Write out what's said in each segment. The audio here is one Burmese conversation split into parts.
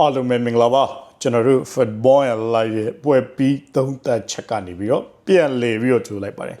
အားလုံးပဲမင်္ဂလာပါကျွန်တော်တို့ football and live ရဲ့ပွဲပြီးသုံးသက်ချက်ကနေပြီးတော့ပြန်လေပြီးတော့ကြိုလိုက်ပါတယ်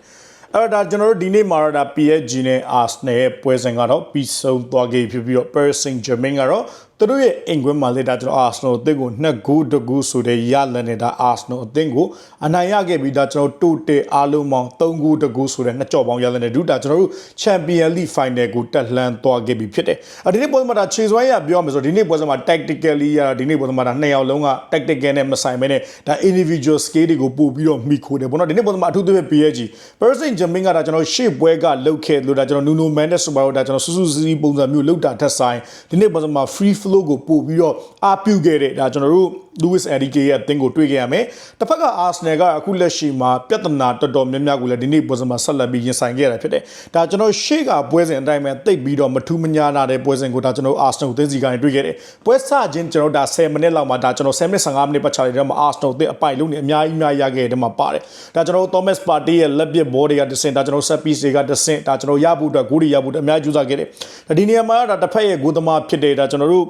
အဲ့တော့ဒါကျွန်တော်တို့ဒီနေ့မှာတော့ဒါ PSG နဲ့ Arsenal ရဲ့ပွဲစဉ်ကတော့ပြီးဆုံးသွားခဲ့ဖြစ်ပြီးတော့ Paris Saint-Germain ကတော့ သူတို့ရဲ့အင်ကွင်းမှာလေဒါကျွန်တော် Arsenal အသင်းကို2ဂိုးတကူဆိုတဲ့ရလနဲ့ဒါ Arsenal အသင်းကိုအနိုင်ရခဲ့ပြီးဒါကျွန်တော်တိုတေအားလုံးပေါင်း3ဂိုးတကူဆိုတဲ့နှစ်ကြော်ပေါင်းရလနဲ့ဒုဒါကျွန်တော်တို့ Champion League Final ကိုတက်လှမ်းသွားခဲ့ပြီးဖြစ်တယ်။အဲဒီနေ့ပွဲမှာဒါခြေစွမ်းရပြောမယ်ဆိုဒီနေ့ပွဲမှာ tactically ရဒီနေ့ပွဲမှာဒါနှစ်ယောက်လုံးက tactical နဲ့မဆိုင်ဘဲနဲ့ဒါ individual skill တွေကိုပို့ပြီးတော့မိခိုးတယ်ပေါ့နော်ဒီနေ့ပွဲမှာအထူးသဖြင့် PSG Paris Saint-Germain ကဒါကျွန်တော်ရှေ့ပွဲကလုတ်ခဲ့လို့ဒါကျွန်တော် Nuno Mendes ဆိုပါတော့ဒါကျွန်တော်စူးစူးစီးစီးပုံစံမျိုးလုတ်တာထက်ဆိုင်ဒီနေ့ပွဲမှာ free flow ကိုပို့ပြီးတော့အားပြုခဲ့တဲ့ဒါကျွန်တော်တို့ Luis Enrique ရဲ့အသင်းကိုတွေ့ခဲ့ရမယ်။တစ်ဖက်က Arsenal ကအခုလက်ရှိမှာပြဿနာတော်တော်များများကိုလည်းဒီနေ့ပွဲစဉ်မှာဆက်လက်ပြီးရင်ဆိုင်ခဲ့ရတာဖြစ်တယ်။ဒါကျွန်တော်ရှေ့ကပွဲစဉ်အတိုင်းပဲတိတ်ပြီးတော့မထူးမညာနာတဲ့ပွဲစဉ်ကိုဒါကျွန်တော် Arsenal သင်းစီကနေတွေ့ခဲ့တယ်။ပွဲစချင်းကျွန်တော်ဒါ10မိနစ်လောက်မှာဒါကျွန်တော်10မိနစ်15မိနစ်ပတ်ချလိုက်တဲ့မှာ Arsenal သင်းအပိုင်လုံးနေအများကြီးအများကြီးရခဲ့တဲ့မှာပါတယ်။ဒါကျွန်တော် Thomas Partey ရဲ့လက်ပစ်ဘောတွေကတဆင့်ဒါကျွန်တော် set piece တွေကတဆင့်ဒါကျွန်တော်ရဖို့အတွက်ဂိုးတွေရဖို့အတွက်အများကြီးကြိုးစားခဲ့တယ်။ဒါဒီနေရာမှာဒါတစ်ဖက်ရဲ့ဂိုးသမားဖြစ်တဲ့ဒါကျွန်တော်တို့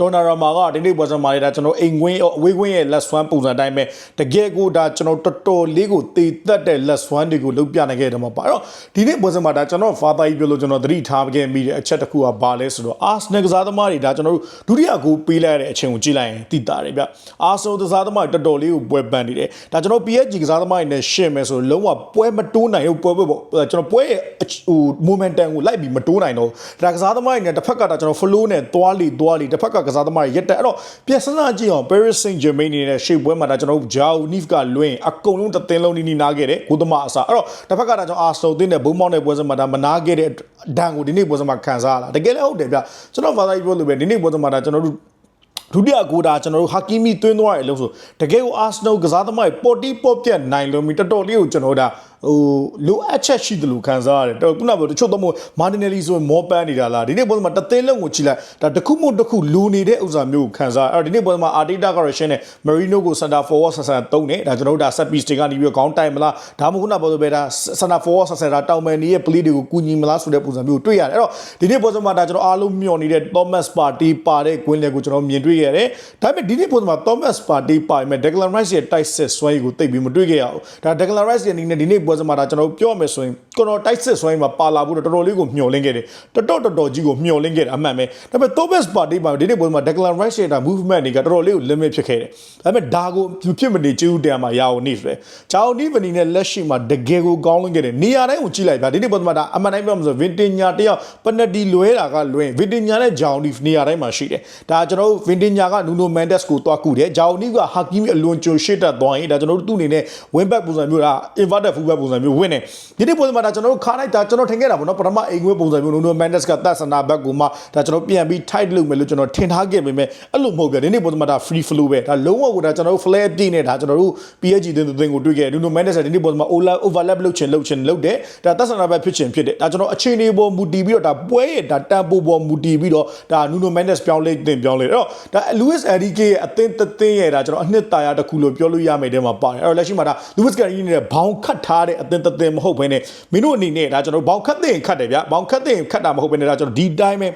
ဒေါ်နာရာမာကဒီနေ့ပွဲစဉ်မှာလေဒါကျွန်တော်အိမ်ကွင်းအဝေးကွင်းရဲ့လက်ဆွမ်းပုံစံအတိုင်းပဲတကယ်ကိုဒါကျွန်တော်တော်တော်လေးကိုတည်သက်တဲ့လက်ဆွမ်းတွေကိုလုပ်ပြနိုင်ခဲ့တယ်မှာပါအဲ့တော့ဒီနေ့ပွဲစဉ်မှာဒါကျွန်တော်ဖာသာကြီးပြောလို့ကျွန်တော်သတိထားခဲ့မိတဲ့အချက်တစ်ခုကဘာလဲဆိုတော့အာဆနယ်ကစားသမားတွေဒါကျွန်တော်တို့ဒုတိယကိုပေးလိုက်ရတဲ့အချိန်ကိုကြည့်လိုက်ရင်သိတာတယ်ဗျအာဆနယ်ကစားသမားတွေတော်တော်လေးကိုပွဲပန်းနေတယ်ဒါကျွန်တော် PSG ကစားသမားတွေနဲ့ရှင်းမယ်ဆိုလုံးဝပွဲမတိုးနိုင်ဘူးပွဲပွဲပေါ့ကျွန်တော်ပွဲရဲ့ဟို momentum ကိုလိုက်ပြီးမတိုးနိုင်တော့ဒါကစားသမားတွေနဲ့တစ်ဖက်ကဒါကျွန်တော် flow နဲ့သွားလီသွားလီတစ်ဖက်ကကစားသမားတွေရက်တက်အဲ့တော့ပြန်စမ်းကြည့်အောင် Paris Saint-Germain နေနဲ့ရှေ့ပွဲမှာဒါကျွန်တော်တို့ Jao Nif ကလွင်အကုန်လုံးတသင်းလုံးနီးနီးနားခဲ့တယ်ကိုသမအစားအဲ့တော့တစ်ဖက်ကဒါကျွန်တော် Arsenal တင်းနဲ့ဘုံမောင်းတဲ့ပွဲစမှာဒါမနာခဲ့တဲ့ဒဏ်ကိုဒီနေ့ပွဲစမှာခံစားရတာတကယ်လည်းဟုတ်တယ်ဗျကျွန်တော်ဘာသာပြောလို့ပဲဒီနေ့ပွဲစမှာဒါကျွန်တော်တို့ဒုတိယဂိုးဒါကျွန်တော်တို့ဟာကီမီသွင်းသွားတယ်လို့ဆိုတကယ်ကိုအာဆနယ်ကစားသမားပေါ်တီပေါ်ပြတ်နိုင်လို့မီတော်တော်လေးကိုကျွန်တော်ဒါဟိုလိုအပ်ချက်ရှိတယ်လို့ခံစားရတယ်တော်ခုနကပြောတချို့တော့မို့မာတင်နယ်လီဆိုမောပန်းနေတာလားဒီနေ့ပွဲမှာတသိန်းလုံးကိုကြည့်လိုက်ဒါတစ်ခုမို့တစ်ခုလူနေတဲ့ဥစ္စာမျိုးကိုခံစားအဲ့တော့ဒီနေ့ပွဲမှာအာတီတာကရရှင်နဲ့မရီနိုကိုစင်တာဖော်ဝါဆန်ဆန်တုံးနေဒါကျွန်တော်တို့ဒါဆက်ပီစတင်ကနေပြီးခေါင်းတိုင်မလားဒါမှမဟုတ်ခုနကပြောလို့ပဲဒါစင်တာဖော်ဝါဆန်ဆန်ဒါတောင်မန်နီရဲ့ပလီတွေကိုကူညီမလားဆိုတဲ့ပုံစံမျိုးကိုတွေ့ရတယ်အဲ့တော့ဒီနေ့ပွဲမှာဒါကျွန်တော်အားလုံးမျှော်နေတဲ့ Thomas Partey ပါတဲ့ကွင်းလေကိုကျွန်တော်မြင်တွေ့ရတယ်ဒါပေမဲ့ဒီနေ့ပွဲမှာ Thomas Partey ပါပေမဲ့ Declan Rice ရဲ့တိုက်စစ်ဆွဲကိုတိတ်ပြီးမတွေ့ခဲ့ရဘူးဒါ Declan Rice ရဲ့အနေနဲ့ဒီနေ့ပွဲမှာဒါကျွန်တော်ပြောမယ်ဆိုရင်ကျွန်တော်တိုက်စစ်ဆွဲမှာပါလာဖို့တော့တော်တော်လေးကိုမျှော်လင့်ခဲ့တယ်တော်တော်တော်တော်ကြီးကိုမျှော်လင့်ခဲ့တယ်အမှန်ပဲဒါပေမဲ့ Thomas Partey ပါဒီနေ့ပွဲမှာ Declan Rice ရဲ့ဒါ movement တွေကတော်တော်လေးကို limit ဖြစ်ခဲ့တယ်ဒါပေမဲ့ဒါကိုဖြစ်မနေကျူးတယ်မှာရအောင်နေဆိုတယ်ဂျာအိုနီဗနီနဲ့လက်ရှိမှာတကယ်ကိုကောင်းလင့်ခဲ့တယ်နေရာတိုင်းကိုကြည့်လိုက်ဗျာဒီနေ့ပွဲမှာဒါအမှန်တိုင်းပြောမှဆို Vintinya တယောက်ပနတီလွဲတာကလွဲ Vintinya နဲ့ဂျာအိုနီနေရာတိုင်းမှာရှိတယ်ဒါကျွန်တော်တို့ Vintinya က Nuno Mendes ကိုတွားကူတယ်ဂျာအိုနီက Hakimi အလွန်ကြိုရှစ်တက်သွားရင်ဒါကျွန်တော်တို့သူ့အနေနဲ့ win back ပုံစံမျိုးဒါ inverted full back ပုံစံမျိုးဝင်တယ်ဒီနေ့ပွဲမှာဒါကျွန်တော်တို့ခါလိုက်တာကျွန်တော်ထင်ခဲ့တာပေါ့နော်ပထမအိမ်ငွေပုံစံမျိုး Nuno Mendes ကသက်စနာဘက်ကိုမှဒါကျွန်တော်ပြန်ပြီး tight လုပ်မယ်လို့ကျွန်တော်ထင်ထားခဲ့ပေမဲ့အဲ့လိုမဟုတ်ပြဒီနေ့ပွဲမှာဒါ free flow ပဲဒါလုံးဝကိုဒါကျွန်တော်တို့ flare ပြည့်နေတာကျွန်တော်တို့ PSG တင်းတင်းကိုတွေ့ခဲ့ Nuno Mendes ကဒီနေ့ပွဲမှာ overlap လုပ်ချင်လုပ်ချင်လုပ်တယ်ဒါသက်စနာဘက်ဖြစ်ချင်ဖြစ်တယ်ဒါကျွန်တော်အခြေအနေပေါ်မူတည်ပြီးတော့ဒါပွဲရဲ့ဒါတန်ပိုပေါ်မူတည်ပြီးတော့ဒါ Nuno Mendes ပြောင်းလဲတင်ပြောင်းလဲအဲ့တော့ဒါ Luis Enrique ရဲ့အသင်းတသင်းရဲ့ဒါကျွန်တော်အနှစ်သာရတစ်ခုလို့ပြောလို့ရမယ်တဲ့မှာပါတယ်အဲ့တော့လက်ရှိမှာဒါ Luis Enrique နဲ့ဘောင်ခတ်ထားတဲ့အသင်းတသင်းမဟုတ်ဘဲနဲ့မင်းတို့အနေနဲ့ဒါကျွန်တော်ဘောင်ခတ်တဲ့ခတ်တယ်ဗျာဘောင်ခတ်တဲ့ခတ်တာမဟုတ်ဘဲနဲ့ဒါကျွန်တော်ဒီတိုင်းပဲ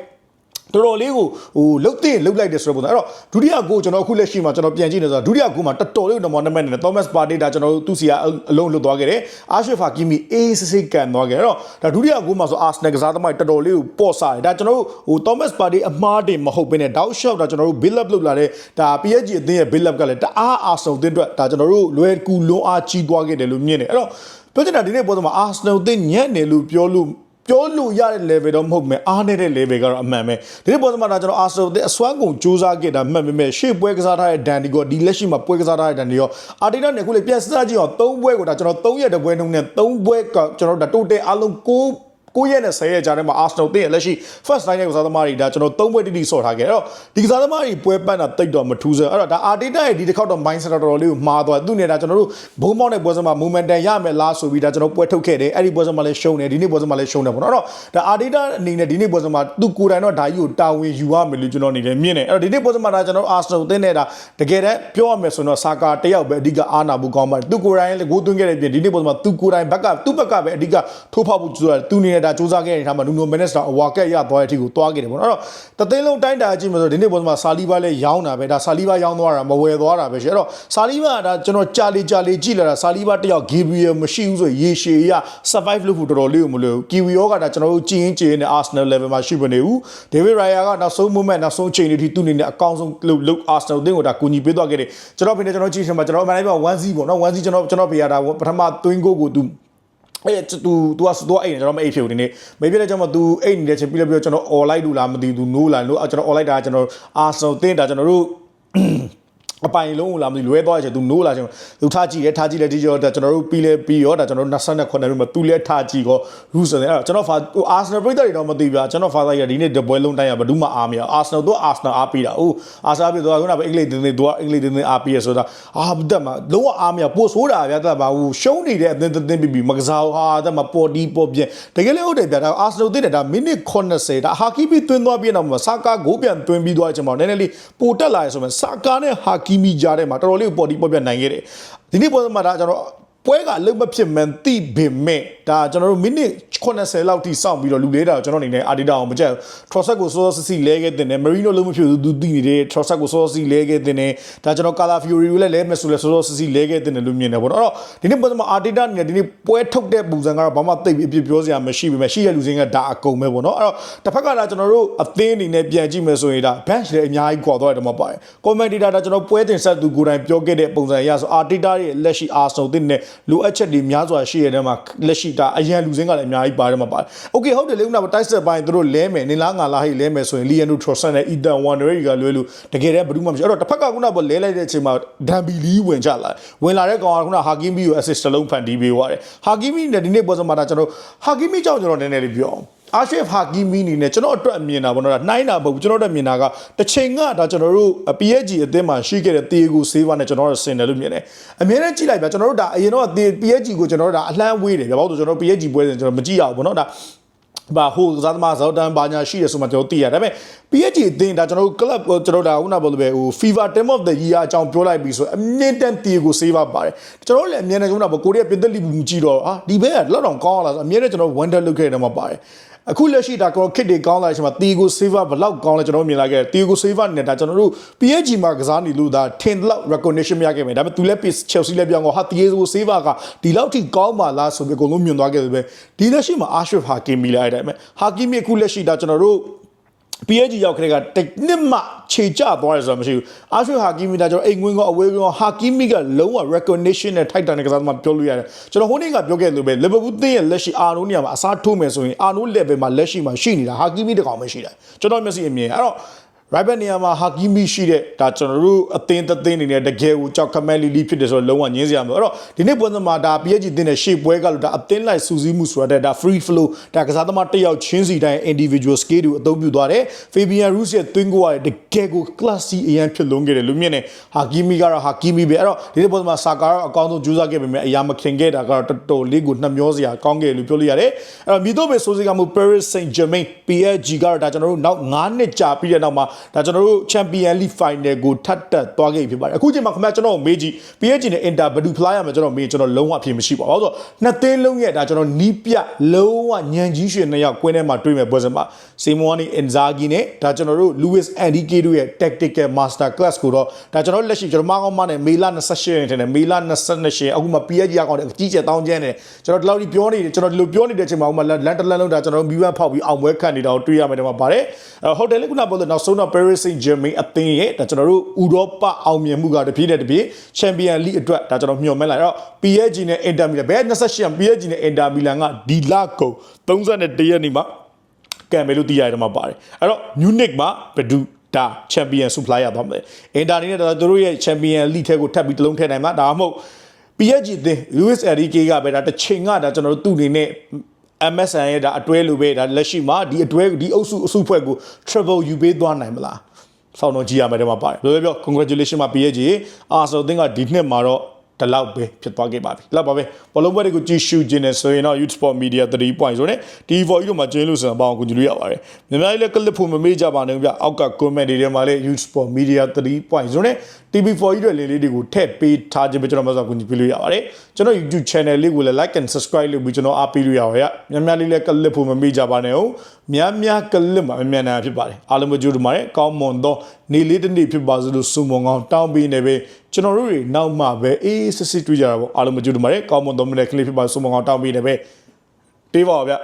တော်တော်လေးကိုဟိုလုတ်တဲ့လုတ်လိုက်တယ်ဆိုတော့ပုံစံအဲ့တော့ဒုတိယကိုကျွန်တော်အခုလက်ရှိမှာကျွန်တော်ပြန်ကြည့်နေဆိုတော့ဒုတိယကိုမှာတော်တော်လေးနံပါတ်2နဲ့ Thomas Partey ဒါကျွန်တော်တို့သူစီကအလုံးလွတ်သွားခဲ့တယ်အာရှဖာကီမီအေးစစ်စစ်ကန်သွားခဲ့တယ်အဲ့တော့ဒါဒုတိယကိုမှာဆို Arsenal ကစားသမားတော်တော်လေးကိုပေါ့စားတယ်ဒါကျွန်တော်တို့ဟို Thomas Partey အမှားတင်မဟုတ်ဘဲနဲ့တောက်လျှောက်ဒါကျွန်တော်တို့ build up လုပ်လာတဲ့ဒါ PSG အသင်းရဲ့ build up ကလည်းတအား Arsenal အသင်းအတွက်ဒါကျွန်တော်တို့လွယ်ကူလွန်အားကြီးသွားခဲ့တယ်လို့မြင်တယ်အဲ့တော့ ပြောချင်တာဒီနေ့ပေါ်မှာ Arsenal အသင်းညံ့တယ်လို့ပြောလို့ပြောလို့ရတဲ့ level တော့မဟုတ်မယ်အားနေတဲ့ level ကတော့အမှန်ပဲဒီနေ့ပေါ်မှာကျွန်တော်အာဆယ်အစွမ်းကုန်စူးစမ်းခဲ့တာမှတ်ပေမဲ့ရှေ့ပွဲကစားထားတဲ့ဒန်ဒီကိုဒီလက်ရှိမှာပွဲကစားထားတဲ့ဒန်ဒီရောအာတီနာနဲ့ခုလေပြန်စကြည့်အောင်၃ပွဲကိုဒါကျွန်တော်၃ရက်တပွဲနှုန်းနဲ့၃ပွဲကကျွန်တော်ဒါတိုတယ်အလုံး၉ ကိုရက်နဲ့10ရက်ကြာထဲမှာ Arsenal တင်းရဲ့လက်ရှိ first line ရဲ့ကစားသမားတွေဒါကျွန်တော်၃ပွဲတိတိဆော့ထားခဲ့အဲ့တော့ဒီကစားသမားတွေပွဲပန်းတာတိတ်တော့မထူးစမ်းအဲ့တော့ဒါ Arteta ရဲ့ဒီတစ်ခေါက်တော့ mindset တော်တော်လေးကိုမှားသွားသူနဲ့ဒါကျွန်တော်တို့ဘုံမောင်းတဲ့ပွဲစမှာ momentum ရမယ်လားဆိုပြီးဒါကျွန်တော်ပွဲထုတ်ခဲ့တယ်အဲ့ဒီပွဲစမှာလည်းရှုံးတယ်ဒီနေ့ပွဲစမှာလည်းရှုံးတယ်ပေါ့နော်အဲ့တော့ဒါ Arteta အနေနဲ့ဒီနေ့ပွဲစမှာသူကိုယ်တိုင်တော့ဒါကြီးကိုတာဝန်ယူရမယ်လို့ကျွန်တော်အနေနဲ့မြင်တယ်အဲ့တော့ဒီနေ့ပွဲစမှာဒါကျွန်တော် Arsenal တင်းနဲ့ဒါတကယ်တမ်းပြောရမယ်ဆိုတော့စာကာတယောက်ပဲအဓိကအားနာဖို့ကောင်းပါတယ်သူကိုယ်တိုင်လည်းဂိုးသွင်းခဲ့တဲ့ပြင်ဒီနေ့ပွဲစမှာသူကိုယ်တိုင်ဘက်ကသူ့ဘက်ကပဲအဓိကထိုးဖောက်ဖို့ဆိုတာသူအနေနဲ့နဲ့ဒါစူးစမ်းခဲ့တဲ့ထားမှာနူနိုမက်နက်စတာအဝါကက်ရသွားတဲ့အထိကိုသွားခဲ့တယ်ပေါ့နော်အဲ့တော့တသိန်းလုံးတိုင်းတာကြည့်မှဆိုဒီနေ့ပေါ်မှာဆာလီဘာလည်းရောင်းတာပဲဒါဆာလီဘာရောင်းသွားတာမဝယ်သွားတာပဲရှင်အဲ့တော့ဆာလီဘာကဒါကျွန်တော်ကြာလေကြာလေကြည့်လာတာဆာလီဘာတယောက်ဂီဘရီယယ်မရှိဘူးဆိုရေရှည်ရ survive လုပ်ဖို့တော်တော်လေးကိုမလွယ်ဘူးကီဝီယောကဒါကျွန်တော်တို့ကြည်ရင်ကြည်ရင်နဲ့ Arsenal level မှာရှိမနေဘူး David Raya ကနောက်ဆုံး moment နောက်ဆုံးချိန်တွေထိသူ့အနေနဲ့အကောင်းဆုံးလုပ်လုပ် Arsenal အသင်းကိုဒါကူညီပေးသွားခဲ့တယ်ကျွန်တော်ဖိနေကျွန်တော်ကြည့်ရှင်မှာကျွန်တော်မန်နေဂျာ1-0ပေါ့နော်1-0ကျွန်တော်ကျွန်တော်ပြရတာပထမ twin goal ကိုသူ အဲ့တူ तू อ่ะ तू အဲ့နေကျွန်တော်မအိပ်ဖြစ်ဘူးဒီနေ့မေးပြတဲ့ကျွန်တော် तू အိတ်နေတဲ့ချင်းပြီးလည်းပြီးတော့ကျွန်တော် all light လို့လားမသိဘူး तू no လား no ကျွန်တော် all light ဒါကျွန်တော် Arsenal တင်းဒါကျွန်တော်တို့ အပိုင်လုံးလာမသိလွဲသွားချင်သူနိုးလာချင်သူထားကြည့်ရဲထားကြည့်လဲဒီကျော်ဒါကျွန်တော်တို့ပြီးလဲပြီးရောဒါကျွန်တော်တို့29နှစ်မှာသူလဲထားကြည့်ကောရူဆိုတယ်အဲ့တော့ကျွန်တော်ဖာဟိုအာဆနယ်ပရိသတ်တွေတော့မသိဘူးကျွန်တော်ဖာသာရဒီနေ့တပွဲလုံးတိုင်းရဘယ်သူမှအားမရအာဆနယ်တော့အာဆနယ်အားပေးတာဟုတ်အာဆာပြီးတော့ခုနကအင်္ဂလိပ်တင်းတင်းတော့အင်္ဂလိပ်တင်းတင်းအားပေးရဆိုတာအာတက်မှာလုံးဝအားမရပို့ဆိုးတာဗျာတက်ပါဘူးရှုံးနေတဲ့အတင်းတင်းပြီးပြီးမကစားဟာတက်မှာပေါ်ဒီပေါ်ပြန်တကယ်လည်းဟုတ်တယ်ဗျာဒါအာဆနယ်တင်းတယ်ဒါမိနစ်80ဒါဟာကီဘီတွင်းသွားပြီးတော့မှာစာကာဂိုးပြန်တွင်းပြီးသွားချင်ပါနည်းနည်းလေးပိုတက်လာရဆိုမှစာကာနဲ့ဟာကီမီကြားထဲမှာတော်တော်လေးပေါ်ဒီပေါ်ပြန်နိုင်ခဲ့တယ်ဒီနေ့ပေါ်မှာဒါကျွန်တော် ပွဲကလုံးမဖြစ်မှန်သိပေမဲ့ဒါကျွန်တော်တို့မိနစ်80လောက်ထိစောင့်ပြီးတော့လူလေးတာကျွန်တော်အနေနဲ့အာဒီတာအောင်မကြက်ထရော့ဆက်ကိုစောစောစီလဲခဲ့တဲ့နဲ့မရီနိုလုံးမဖြစ်ဘူးသူသိနေတယ်ထရော့ဆက်ကိုစောစောစီလဲခဲ့တဲ့နဲ့ဒါကျွန်တော်ကာလာဖီယိုရီကိုလည်းလဲမယ်ဆိုလဲစောစောစီစီလဲခဲ့တဲ့နဲ့လို့မြင်တယ်ပေါ့နော်အဲ့တော့ဒီနေ့ပုံစံမှာအာဒီတာအနေနဲ့ဒီနေ့ပွဲထုတ်တဲ့ပုံစံကတော့ဘာမှသိပ်ပြီးအပြစ်ပြောစရာမရှိပေမဲ့ရှိရလူစင်းကဒါအကုန်ပဲပေါ့နော်အဲ့တော့တစ်ဖက်ကဒါကျွန်တော်တို့အသင်းအနေနဲ့ပြန်ကြည့်မယ်ဆိုရင်ဒါ bench လည်းအများကြီးကွာသွားတယ်မှာပါတယ် commentator ဒါကျွန်တော်ပွဲတင်ဆက်သူကိုယ်တိုင်ပြောခဲ့တဲ့ပုံစံအရဆိုအာဒီတာရဲ့လက်ရှိအာဆောတင်နဲ့လိုအပ်ချက်တွေများစွာရှိရတဲ့မှာလက်ရှိဒါအရန်လူစင်းကလည်းအများကြီးပါတယ်မှာပါတယ် okay ဟုတ်တယ်လေခုနကတိုက်ဆက်ပိုင်းသူတို့လဲမယ်နင်လားငါလားဟိလဲမယ်ဆိုရင် Lianu Trossard နဲ့ Ethan Wandereri ကလွဲလို့တကယ်တည်းဘယ်သူမှမရှိအဲ့တော့တစ်ဖက်ကခုနကလဲလိုက်တဲ့အချိန်မှာဒမ်ဘီလီဝင်ကြလာဝင်လာတဲ့ကောင်ကခုနဟာကီမီကို assist တစ်လုံးဖန်တီးပေးသွားတယ်ဟာကီမီနဲ့ဒီနေ့ပွဲစမှာဒါကျွန်တော်ဟာကီမီကြောင့်ကျွန်တော်နည်းနည်းလေးပြောအောင် အာရှက်ဟာကီမီနီနဲ့ကျွန်တော်အတွက်မြင်တာပေါ့နော်နှိုင်းတာပေါ့ကျွန်တော်တို့မြင်တာကတစ်ချိန်ကဒါကျွန်တော်တို့ PSG အသင်းမှာရှိခဲ့တဲ့တေကိုဆေးဝါနဲ့ကျွန်တော်တို့ဆင်တယ်လို့မြင်တယ်အများနဲ့ကြည့်လိုက်ဗျာကျွန်တော်တို့ဒါအရင်တော့ PSG ကိုကျွန်တော်တို့ဒါအလှမ်းဝေးတယ်ဗျာဘာလို့ဆိုကျွန်တော် PSG ပွဲစဉ်ကျွန်တော်မကြည့်ရဘူးပေါ့နော်ဒါဘာဟိုကစားသမားဇောက်တန်ဘာညာရှိရဆိုမှကျွန်တော်သိရဒါပေမဲ့ PSG အသင်းဒါကျွန်တော်တို့ club ကျွန်တော်ဒါခုနပြောလို့ပဲဟို FIFA team of the year အကြောင်းပြောလိုက်ပြီးဆိုအမြင့်တန်တီကိုဆေးပါပါတယ်ကျွန်တော်တို့လည်းအမြဲတမ်းကျွန်တော်တို့ကိုရီးယားပြည်သက်လီဘူးကြည့်တော့ဟာဒီဘက်ကလောက်တော့ကောင်းလာဆိုအမြဲတမ်းကျွန်တော် wonder လုပ်ခဲ့တယ်မှာပါတယ် အခုလက်ရှိဒါကောခစ်တွေကောင်းလာတဲ့အချိန်မှာတီကိုဆေးဗာဘလောက်ကောင်းလဲကျွန်တော်မြင်လာခဲ့တီကိုဆေးဗာနဲ့ဒါကျွန်တော်တို့ PSG မှာကစားနေလို့ဒါထင်လောက် recognition မရခဲ့မယ်ဒါပေမဲ့သူလည်း Chelsea လည်းပြောင်းတော့ဟာတီကိုဆေးဗာကဒီလောက်ထိကောင်းပါလားဆိုပြီးအကုန်လုံးမြင်သွားခဲ့တယ်ပဲဒီလက်ရှိမှာ Ashraf Hakimi လာတဲ့အတိုင်းပဲ Hakimi အခုလက်ရှိဒါကျွန်တော်တို့ PSG ရောက်ခတဲ့ကတစ်နှစ်မှခြေကျသွားတယ်ဆိုတာမရှိဘူးအာရှဟာကီမီဒါကျွန်တော်အိမ်ငွင်းကအဝေးကောဟာကီမီကလုံးဝ recognition နဲ့ထိုက်တန်တဲ့ကစားသမားပြောလို့ရတယ်ကျွန်တော်ဟိုနေ့ကပြောခဲ့လို့ပဲလီဗာပူးသင်းရဲ့လက်ရှိအာနိုးနေရာမှာအစားထိုးမယ်ဆိုရင်အာနိုး level မှာလက်ရှိမှာရှိနေတာဟာကီမီတကောင်ပဲရှိတယ်ကျွန်တော်မျက်စိအမြင်အဲ့တော့ right back နေရာမှာဟာကီမီရှိတဲ့ဒါကျွန်တော်တို့အသင်းသင်းနေနဲ့တကယ်ကိုကြောက်ခမဲလီလီဖြစ်တယ်ဆိုတော့လုံးဝညင်းစရာမလိုအဲ့တော့ဒီနေ့ပွဲစဉ်မှာဒါ PSG တင်းတဲ့ရှေ့ပွဲကလို့ဒါအသင်းလိုက်စူးစီးမှုဆိုတာဒါ free flow ဒါကစားသမားတစ်ယောက်ချင်းစီတိုင်း individual skill တွေအသုံးပြုသွားတယ် Fabian Ruiz ရဲ့ twin goal ကတကယ်ကို classy အရန်ဖြစ်လုံးခဲ့တယ်လူမြင့်နဲ့ဟာကီမီကတော့ဟာကီမီပဲအဲ့တော့ဒီနေ့ပွဲစဉ်မှာစာကာကတော့အကောင်းဆုံးကြိုးစားခဲ့ပေမဲ့အရာမခင်ခဲ့တာကတော့တော်တော်လေးကိုနှမျောစရာကောင်းခဲ့လို့ပြောလို့ရတယ်အဲ့တော့မြစ်တော့ပဲစိုးစီကမှု Paris Saint-Germain PSG ကတော့ဒါကျွန်တော်တို့နောက်9နှစ်ကြာပြီးတဲ့နောက်မှာဒါကျွန်တော်တို့ Champion League Final ကိုထပ်တက်သွားခဲ့ပြီဖြစ်ပါတယ်အခုချိန်မှာခင်ဗျာကျွန်တော်မေးကြည့် PSG နဲ့ Inter ဘယ်သူဖလားရမှာကျွန်တော်မေးကျွန်တော်လုံးဝအဖြစ်မရှိပါဘူး။ဘာလို့ဆိုတော့နှစ်သင်းလုံးရဲ့ဒါကျွန်တော်နီးပြလုံးဝညံကြီးရွှေနှစ်ယောက်ကွင်းထဲမှာတွေ့မဲ့ပွဲစဉ်မှာ Simone Inzaghi နဲ့ဒါကျွန်တော်တို့ Luis Enrique တို့ရဲ့ tactical master class ကိုတော့ဒါကျွန်တော်လက်ရှိကျွန်တော်မကောင်းမနဲ့မေလ28ရက်နေ့နဲ့မေလ22ရက်အခုမှ PSG အကောင့်နဲ့အကြီးကျယ်တောင်းကျန်းနေကျွန်တော်ဒီလောက်ဒီပြောနေတယ်ကျွန်တော်ဒီလိုပြောနေတဲ့အချိန်မှာဥမာလန်တလန်လုံးဒါကျွန်တော်မီးဝမ်းဖောက်ပြီးအောင်ပွဲခံနေတာကိုတွေ့ရမယ်တဲ့မှာပါတယ်။ဟိုတယ်လေးကနာပေါ်တော့နောက်ဆုံးတော့ Paris Saint-Germain အသင်းရဲ့ဒါကျွန်တော်တို့ဥရောပအောင်မြင်မှုကတပြေးတဲ့တပြေး Champion League အတွက်ဒါကျွန်တော်မျှော်မှန်းလိုက်တော့ PSG နဲ့ Inter Milan ဘယ်28 PSG နဲ့ Inter Milan ကဒီလကုန်31ရက်နေ့မှာကံမယ်လို့သိရတယ်မှာပါတယ်အဲ့တော့ Munich မှာဘယ်သူဒါ Champion Supply ရသွားမယ် Inter အနေနဲ့ဒါသူတို့ရဲ့ Champion League ထဲကိုထပ်ပြီးတစ်လုံးထည့်နိုင်မှာဒါမှမဟုတ် PSG အသင်း Luis Enrique ကပဲဒါတစ်ချိန်ကဒါကျွန်တော်တို့သူ့အနေနဲ့ MSN ရဲ့ဒါအတွဲလိုပဲဒါလက်ရှိမှာဒီအတွဲဒီအုပ်စုအစုဖွဲ့ကို travel ယူပေးသွားနိုင်မလားဆောင်းတော့ကြည့်ရမယ်တဲ့မှာပါတယ်ဘယ်လိုပြော congratulation ပါ PSG အာဆိုအသင်းကဒီနှစ်မှာတော့ ဒီလောက်ပဲဖြစ်သွားခဲ့ပါပြီလောက်ပါပဲဘောလုံးပွဲတွေကိုကြည့်ရှုခြင်းနဲ့ဆိုရင်တော့ Youth Sport Media 3 point ဆိုနဲ့ TV4 ကြီးတို့မှာကျင်းလို့ဆိုတော့ပေါအောင်ကူညီလို့ရပါတယ်မြန်မာပြည်လည်း clip ဖို့မမေ့ကြပါနဲ့ဗျအောက်က comment တွေထဲမှာလည်း Youth Sport Media 3 point ဆိုနဲ့ TV4 ကြီးတွေလေးလေးတွေကိုထည့်ပေးထားခြင်းပဲကျွန်တော်မဆိုကူညီပေးလို့ရပါတယ်ကျွန်တော် YouTube channel လေးကိုလည်း like and subscribe လုပ်ပြီးကျွန်တော်အားပေးလို့ရပါရများများလေးလည်းကလစ်ဖို့မမေ့ကြပါနဲ့ဟုတ်များများကလစ်မှာအမြန်နာဖြစ်ပါတယ်အားလုံးမကြိုးတမားရဲ့ကောင်းမွန်သောနေ့လေးတစ်နေ့ဖြစ်ပါစေလို့ဆုမွန်ကောင်းတောင်းပေးနေပဲ ကျွန်တော်တို့တွေနောက်မှပဲအေးစစ်စစ်တွေ့ကြတာပေါ့အားလုံးမကြိုးတမားရဲ့ကောင်းမွန်သောမနေ့ကလေးဖြစ်ပါဆုမွန်ကောင်းတောင်းပေးနေပဲပေးပါဗျ